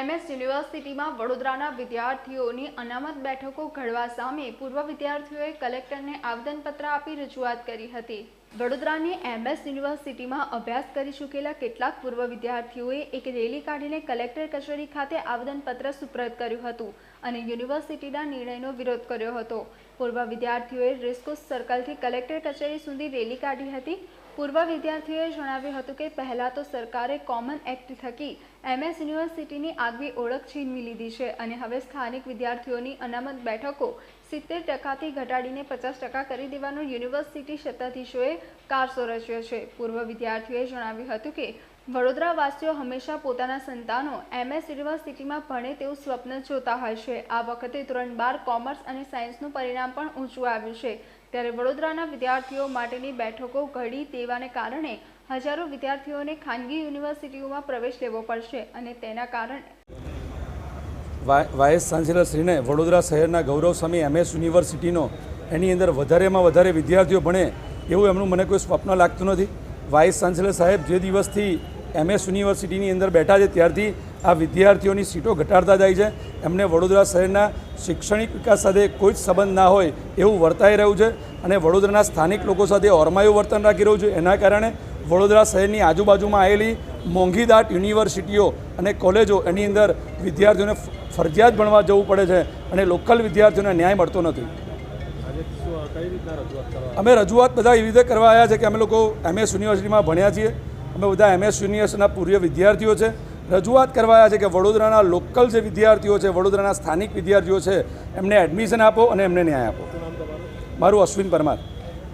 MS યુનિવર્સિટીમાં વડોદરાના વિદ્યાર્થીઓની અનામત બેઠકો ઘડવા સામે પૂર્વ વિદ્યાર્થીઓએ કલેક્ટરને આવેદનપત્ર આપી રજૂઆત કરી હતી. વડોદરાની એમએસ યુનિવર્સિટીમાં અભ્યાસ કરી ચૂકેલા કેટલાક પૂર્વ વિદ્યાર્થીઓએ એક રેલી કાઢીને કલેક્ટર કચેરી ખાતે આવેદનપત્ર સુપ્રત કર્યું હતું અને યુનિવર્સિટીના નિર્ણયનો વિરોધ કર્યો હતો. પૂર્વ વિદ્યાર્થીઓએ રેસ્કોસ સર્કલથી કલેક્ટર કચેરી સુધી રેલી કાઢી હતી. પૂર્વ વિદ્યાર્થીઓએ જણાવ્યું હતું કે પહેલાં તો સરકારે કોમન એક્ટ થકી એમએસ યુનિવર્સિટીની આગવી ઓળખ છીનવી લીધી છે અને હવે સ્થાનિક વિદ્યાર્થીઓની અનામત બેઠકો સિત્તેર ટકાથી ઘટાડીને પચાસ ટકા કરી દેવાનો યુનિવર્સિટી સત્તાધીશોએ કારસો રચ્યો છે. પૂર્વ વિદ્યાર્થીઓએ જણાવ્યું હતું કે વડોદરાવાસીઓ હંમેશા પોતાના સંતાનો એમએસ યુનિવર્સિટીમાં ભણે તેવું સ્વપ્ન જોતા હોય છે. આ વખતે ધોરણ બાર કોમર્સ અને સાયન્સનું પરિણામ પણ ઊંચું આવ્યું છે. ત્યારે વડોદરાના વિદ્યાર્થીઓ માટેની બેઠકો ઘડી દેવાને કારણે હજારો વિદ્યાર્થીઓને ખાનગી યુનિવર્સિટીઓમાં પ્રવેશ લેવો પડશે અને તેના કારણે વા- વાઇસ ચાન્સેલરશ્રીને વડોદરા શહેરના ગૌરવ સ્વામી એમએસ યુનિવર્સિટીનો એની અંદર વધારેમાં વધારે વિદ્યાર્થીઓ ભણે એવું એમનું મને કોઈ સ્વપ્ન લાગતું નથી. વાઇસ ચાન્સેલર સાહેબ, જે દિવસથી એમએસ યુનિવર્સિટીની અંદર બેઠા છે ત્યારથી આ વિદ્યાર્થીઓની સીટો ઘટાડતા જાય છે. એમને વડોદરા શહેરના શૈક્ષણિક વિકાસ સાથે કોઈ જ સંબંધ ના હોય એવું વર્તાઈ રહ્યું છે અને વડોદરાના સ્થાનિક લોકો સાથે ઓરમાયું વર્તન રાખી રહ્યું છે. એના કારણે વડોદરા શહેરની આજુબાજુમાં આવેલી મોંઘીદાટ યુનિવર્સિટીઓ અને કોલેજો એની અંદર વિદ્યાર્થીઓને ફરજિયાત ભણવા જવું પડે છે અને લોકલ વિદ્યાર્થીઓને ન્યાય મળતો નથી. અમે રજૂઆત બધા એવી રીતે કરવા આવ્યા છે કે અમે લોકો એમએસ યુનિવર્સિટીમાં ભણ્યા છીએ. અમે બધા એમએસ યુનિવર્સિટીના પૂર્વ વિદ્યાર્થીઓ છે. રજૂઆત કરવા આવ્યા છે કે વડોદરાના લોકલ જે વિદ્યાર્થીઓ છે, વડોદરાના સ્થાનિક વિદ્યાર્થીઓ છે, એમને એડમિશન આપો અને એમને ન્યાય આપો. મારું અશ્વિન પરમાર.